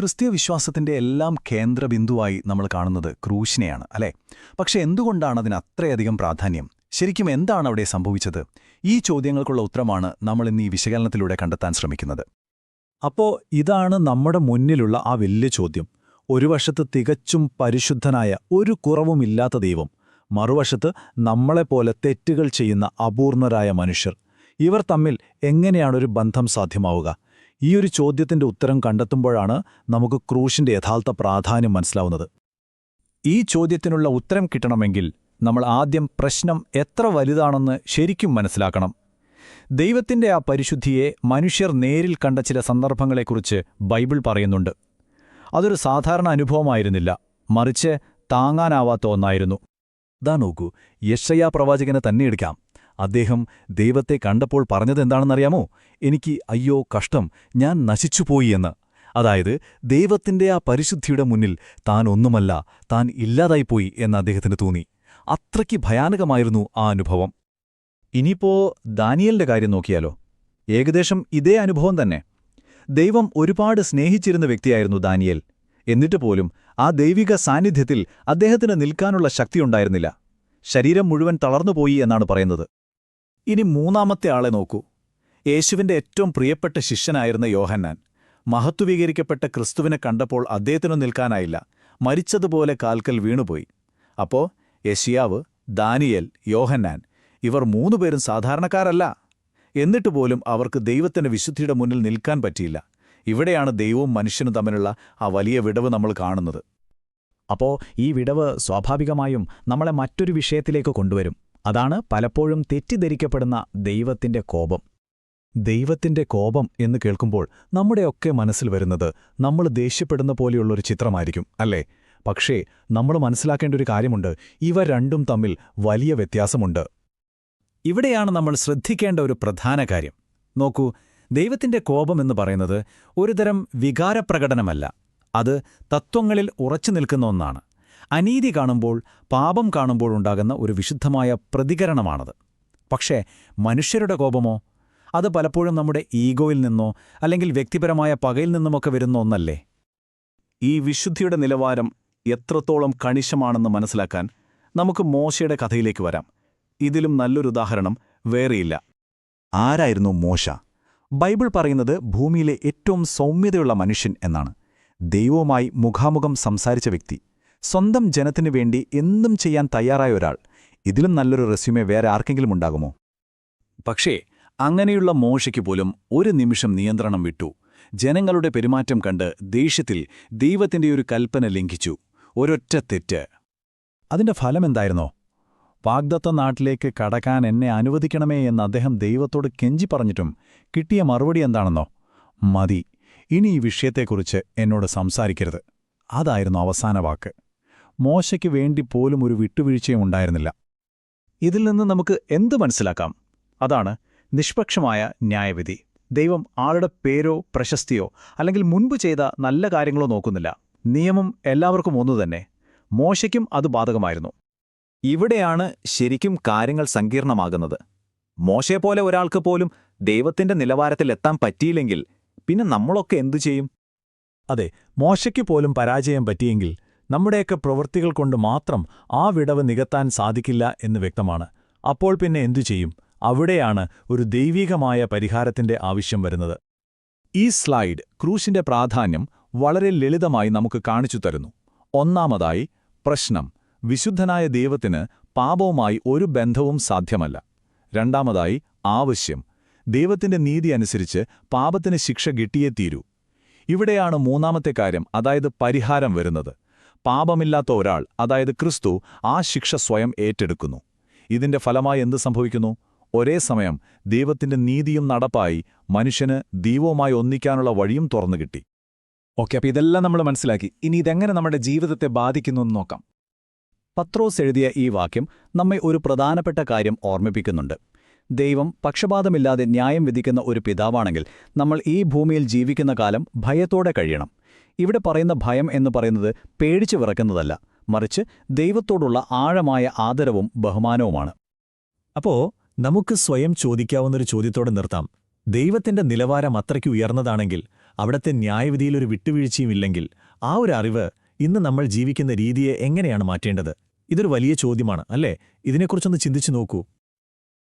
ക്രിസ്തീയ വിശ്വാസത്തിന്റെ എല്ലാം കേന്ദ്രബിന്ദുവായി നമ്മൾ കാണുന്നത് ക്രൂശിനെയാണ് അല്ലേ? പക്ഷെ എന്തുകൊണ്ടാണ് അതിന് അത്രയധികം പ്രാധാന്യം? ശരിക്കും എന്താണ് അവിടെ സംഭവിച്ചത്? ഈ ചോദ്യങ്ങൾക്കുള്ള ഉത്തരമാണ് നമ്മൾ ഇന്ന് ഈ വിശകലനത്തിലൂടെ കണ്ടെത്താൻ ശ്രമിക്കുന്നത്. അപ്പോ ഇതാണ് നമ്മുടെ മുന്നിലുള്ള ആ വലിയ ചോദ്യം. ഒരു വശത്ത് തികച്ചും പരിശുദ്ധനായ ഒരു കുറവുമില്ലാത്ത ദൈവം മറുവശത്ത് നമ്മളെപ്പോലെ തെറ്റുകൾ ചെയ്യുന്ന അപൂർണരായ മനുഷ്യർ. ഇവർ തമ്മിൽ എങ്ങനെയാണൊരു ബന്ധം സാധ്യമാവുക? ഈ ഒരു ചോദ്യത്തിന്റെ ഉത്തരം കണ്ടെത്തുമ്പോഴാണ് നമുക്ക് ക്രൂശിന്റെ യഥാർത്ഥ പ്രാധാന്യം മനസ്സിലാവുന്നത്. ഈ ചോദ്യത്തിനുള്ള ഉത്തരം കിട്ടണമെങ്കിൽ നമ്മൾ ആദ്യം പ്രശ്നം എത്ര വലുതാണെന്ന് ശരിക്കും മനസ്സിലാക്കണം. ദൈവത്തിന്റെ ആ പരിശുദ്ധിയെ മനുഷ്യർ നേരിൽ കണ്ട ചില സന്ദർഭങ്ങളെക്കുറിച്ച് ബൈബിൾ പറയുന്നുണ്ട്. അതൊരു സാധാരണ അനുഭവമായിരുന്നില്ല. മറിച്ച് താങ്ങാനാവാത്ത ഒന്നായിരുന്നു. ദാ നോക്കൂ യശയാ പ്രവാചകനെ തന്നെ എടുക്കാം. അദ്ദേഹം ദൈവത്തെ കണ്ടപ്പോൾ പറഞ്ഞതെന്താണെന്നറിയാമോ എനിക്ക് അയ്യോ കഷ്ടം ഞാൻ നശിച്ചുപോയി എന്ന്. അതായത് ദൈവത്തിന്റെ ആ പരിശുദ്ധിയുടെ മുന്നിൽ താൻ ഒന്നുമല്ല താൻ ഇല്ലാതായിപ്പോയി എന്ന് അദ്ദേഹത്തിന് തോന്നി. അത്രയ്ക്ക് ഭയാനകമായിരുന്നു ആ അനുഭവം. ഇനിയിപ്പോ ദാനിയലിന്റെ കാര്യം നോക്കിയാലോ? ഏകദേശം ഇതേ അനുഭവം തന്നെ. ദൈവം ഒരുപാട് സ്നേഹിച്ചിരുന്ന വ്യക്തിയായിരുന്നു ദാനിയൽ. എന്നിട്ട് പോലും ആ ദൈവിക സാന്നിധ്യത്തിൽ അദ്ദേഹത്തിന് നിൽക്കാനുള്ള ശക്തിയുണ്ടായിരുന്നില്ല ശരീരം മുഴുവൻ തളർന്നുപോയി എന്നാണ് പറയുന്നത്. ഇനി മൂന്നാമത്തെ ആളെ നോക്കൂ. യേശുവിന്റെ ഏറ്റവും പ്രിയപ്പെട്ട ശിഷ്യനായിരുന്ന യോഹന്നാൻ. മഹത്വീകരിക്കപ്പെട്ട ക്രിസ്തുവിനെ കണ്ടപ്പോൾ അദ്ദേഹത്തിനു നിൽക്കാനായില്ല. മരിച്ചതുപോലെ കാൽക്കൽ വീണുപോയി. അപ്പോ യഷിയാവ് ദാനിയൽ യോഹന്നാൻ ഇവർ മൂന്നുപേരും സാധാരണക്കാരല്ല. എന്നിട്ട് പോലും അവർക്ക് ദൈവത്തിന്റെ വിശുദ്ധിയുടെ മുന്നിൽ നിൽക്കാൻ പറ്റിയില്ല. ഇവിടെയാണ് ദൈവവും മനുഷ്യനും തമ്മിലുള്ള ആ വലിയ വിടവ് നമ്മൾ കാണുന്നത്. അപ്പോൾ ഈ വിടവ് സ്വാഭാവികമായും നമ്മളെ മറ്റൊരു വിഷയത്തിലേക്ക് കൊണ്ടുവരും. അതാണ് പലപ്പോഴും തെറ്റിദ്ധരിക്കപ്പെടുന്ന ദൈവത്തിന്റെ കോപം. ദൈവത്തിന്റെ കോപം എന്ന് കേൾക്കുമ്പോൾ നമ്മുടെയൊക്കെ മനസ്സിൽ വരുന്നത് നമ്മൾ ദേഷ്യപ്പെടുന്ന പോലെയുള്ളൊരു ചിത്രമായിരിക്കും അല്ലേ? പക്ഷേ നമ്മൾ മനസ്സിലാക്കേണ്ട ഒരു കാര്യമുണ്ട്. ഇവ രണ്ടും തമ്മിൽ വലിയ വ്യത്യാസമുണ്ട്. ഇവിടെയാണ് നമ്മൾ ശ്രദ്ധിക്കേണ്ട ഒരു പ്രധാന കാര്യം. നോക്കൂ ദൈവത്തിന്റെ കോപം എന്ന് പറയുന്നത് ഒരുതരം വികാരപ്രകടനമല്ല. അത് തത്വങ്ങളിൽ ഉറച്ചു നിൽക്കുന്ന ഒന്നാണ്. അനീതി കാണുമ്പോൾ പാപം കാണുമ്പോൾ ഉണ്ടാകുന്ന ഒരു വിശുദ്ധമായ പ്രതികരണമാണത്. പക്ഷേ മനുഷ്യരുടെ കോപമോ? അത് പലപ്പോഴും നമ്മുടെ ഈഗോയിൽ നിന്നോ അല്ലെങ്കിൽ വ്യക്തിപരമായ പകയിൽ നിന്നുമൊക്കെ വരുന്ന ഒന്നല്ലേ? ഈ വിശുദ്ധിയുടെ നിലവാരം എത്രത്തോളം കണിശമാണെന്ന് മനസ്സിലാക്കാൻ നമുക്ക് മോശയുടെ കഥയിലേക്ക് വരാം. ഇതിലും നല്ലൊരു ഉദാഹരണം വേറെയില്ല. ആരായിരുന്നു മോശ? ബൈബിൾ പറയുന്നത് ഭൂമിയിലെ ഏറ്റവും സൗമ്യതയുള്ള മനുഷ്യൻ എന്നാണ്. ദൈവവുമായി മുഖാമുഖം സംസാരിച്ച വ്യക്തി. സ്വന്തം ജനത്തിനു വേണ്ടി എന്തും ചെയ്യാൻ തയ്യാറായ ഒരാൾ. ഇതിലും നല്ലൊരു റെസ്യൂമെ വേറെ ആർക്കെങ്കിലും ഉണ്ടാകുമോ? പക്ഷേ അങ്ങനെയുള്ള മോശയ്ക്ക് പോലും ഒരു നിമിഷം നിയന്ത്രണം വിട്ടു. ജനങ്ങളുടെ പെരുമാറ്റം കണ്ട് ദേഷ്യത്തിൽ ദൈവത്തിന്റെ ഒരു കൽപ്പന ലംഘിച്ചു. ഒരൊറ്റ തെറ്റ്. അതിന്റെ ഫലമെന്തായിരുന്നോ വാഗ്ദത്ത നാട്ടിലേക്ക് കടക്കാൻ എന്നെ അനുവദിക്കണമേ എന്ന് അദ്ദേഹം ദൈവത്തോട് കെഞ്ചി പറഞ്ഞിട്ടും കിട്ടിയ മറുപടി എന്താണെന്നോ? മതി. ഇനി ഈ വിഷയത്തെക്കുറിച്ച് എന്നോട് സംസാരിക്കരുത്. അതായിരുന്നു അവസാന വാക്ക്. മോശയ്ക്ക് വേണ്ടി പോലും ഒരു വിട്ടുവീഴ്ചയും ഉണ്ടായിരുന്നില്ല. ഇതിൽ നിന്ന് നമുക്ക് എന്ത് മനസ്സിലാക്കാം? അതാണ് നിഷ്പക്ഷമായ ന്യായവിധി. ദൈവം ആളുടെ പേരോ പ്രശസ്തിയോ അല്ലെങ്കിൽ മുൻപ് ചെയ്ത നല്ല കാര്യങ്ങളോ നോക്കുന്നില്ല. നിയമം എല്ലാവർക്കും ഒന്നുതന്നെ മോശയ്ക്കും അത് ബാധകമായിരുന്നു. ഇവിടെയാണ് ശരിക്കും കാര്യങ്ങൾ സങ്കീർണമാകുന്നത്. മോശയെപ്പോലെ ഒരാൾക്ക് പോലും ദൈവത്തിന്റെ നിലവാരത്തിൽ എത്താൻ പറ്റിയില്ലെങ്കിൽ പിന്നെ നമ്മളൊക്കെ എന്തു ചെയ്യും? അതെ മോശയ്ക്ക് പോലും പരാജയം പറ്റിയെങ്കിൽ നമ്മുടെയൊക്കെ പ്രവൃത്തികൾ കൊണ്ട് മാത്രം ആ വിടവ് നികത്താൻ സാധിക്കില്ല എന്ന് വ്യക്തമാണ്. അപ്പോൾ പിന്നെ എന്തു ചെയ്യും? അവിടെയാണ് ഒരു ദൈവികമായ പരിഹാരത്തിന്റെ ആവശ്യം വരുന്നത്. ഈ സ്ലൈഡ് ക്രൂശിന്റെ പ്രാധാന്യം വളരെ ലളിതമായി നമുക്ക് കാണിച്ചു തരുന്നു. ഒന്നാമതായി പ്രശ്നം. വിശുദ്ധനായ ദൈവത്തിന് പാപവുമായി ഒരു ബന്ധവും സാധ്യമല്ല. രണ്ടാമതായി ആവശ്യം. ദൈവത്തിന്റെ നീതി അനുസരിച്ച് പാപത്തിന് ശിക്ഷ കിട്ടിയേ തീരൂ. ഇവിടെയാണ് മൂന്നാമത്തെ കാര്യം അതായത് പരിഹാരം വരുന്നത്. പാപമില്ലാത്ത ഒരാൾ അതായത് ക്രിസ്തു ആ ശിക്ഷ സ്വയം ഏറ്റെടുക്കുന്നു. ഇതിന്റെ ഫലമായി എന്ത് സംഭവിക്കുന്നു? ഒരേ സമയം ദൈവത്തിന്റെ നീതിയും നടപ്പായി മനുഷ്യന് ദൈവവുമായി ഒന്നിക്കാനുള്ള വഴിയും തുറന്നു കിട്ടി. ഓക്കെ അപ്പോൾ ഇതെല്ലാം നമ്മൾ മനസ്സിലാക്കി. ഇനി ഇതെങ്ങനെ നമ്മുടെ ജീവിതത്തെ ബാധിക്കുന്നു എന്ന് നോക്കാം. പത്രോസ് എഴുതിയ ഈ വാക്യം നമ്മെ ഒരു പ്രധാനപ്പെട്ട കാര്യം ഓർമ്മിപ്പിക്കുന്നുണ്ട്. ദൈവം പക്ഷപാതമില്ലാതെ ന്യായം വിധിക്കുന്ന ഒരു പിതാവാണെങ്കിൽ നമ്മൾ ഈ ഭൂമിയിൽ ജീവിക്കുന്ന കാലം ഭയത്തോടെ കഴിയണം. ഇവിടെ പറയുന്ന ഭയം എന്ന് പറയുന്നത് പേടിച്ചു വിറക്കുന്നതല്ല മറിച്ച് ദൈവത്തോടുള്ള ആഴമായ ആദരവും ബഹുമാനവുമാണ്. അപ്പോ നമുക്ക് സ്വയം ചോദിക്കാവുന്നൊരു ചോദ്യത്തോടെ നിർത്താം. ദൈവത്തിന്റെ നിലവാരം അത്രയ്ക്ക് ഉയർന്നതാണെങ്കിൽ അവിടത്തെ ന്യായവിധിയിലൊരു വിട്ടുവീഴ്ചയും ഇല്ലെങ്കിൽ ആ ഒരു അറിവ് ഇന്ന് നമ്മൾ ജീവിക്കുന്ന രീതിയെ എങ്ങനെയാണ് മാറ്റേണ്ടത്? ഇതൊരു വലിയ ചോദ്യമാണ് അല്ലേ? ഇതിനെക്കുറിച്ചൊന്ന് ചിന്തിച്ചു നോക്കൂ.